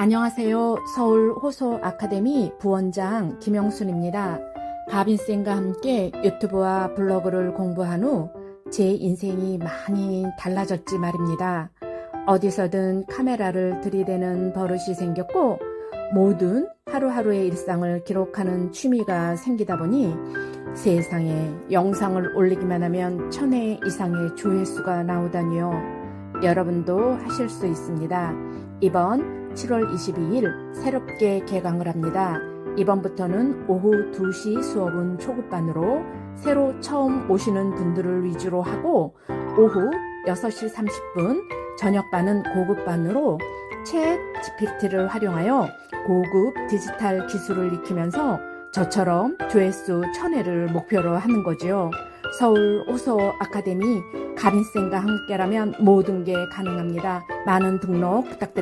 안녕하세요. 서울 호소 아카데미 부원장 김영순입니다. 가빈쌤과 함께 유튜브와 블로그를 공부한 후 제 인생이 많이 달라졌지 말입니다. 어디서든 카메라를 들이대는 버릇이 생겼고 모든 하루하루의 일상을 기록하는 취미가 생기다 보니 세상에 영상을 올리기만 하면 천회 이상의 조회수가 나오다니요. 여러분도 하실 수 있습니다. 이번 7월 22일 새롭게 개강을 합니다. 이번부터는 오후 2시 수업은 초급반으로 새로 처음 오시는 분들을 위주로 하고 오후 6시 30분 저녁반은 고급반으로 챗 GPT를 활용하여 고급 디지털 기술을 익히면서 저처럼 조회수 1000회를 목표로 하는 거지요. 서울 오소 아카데미 가빈쌤과 함께라면 모든 게 가능합니다. 많은 등록 부탁드립니다.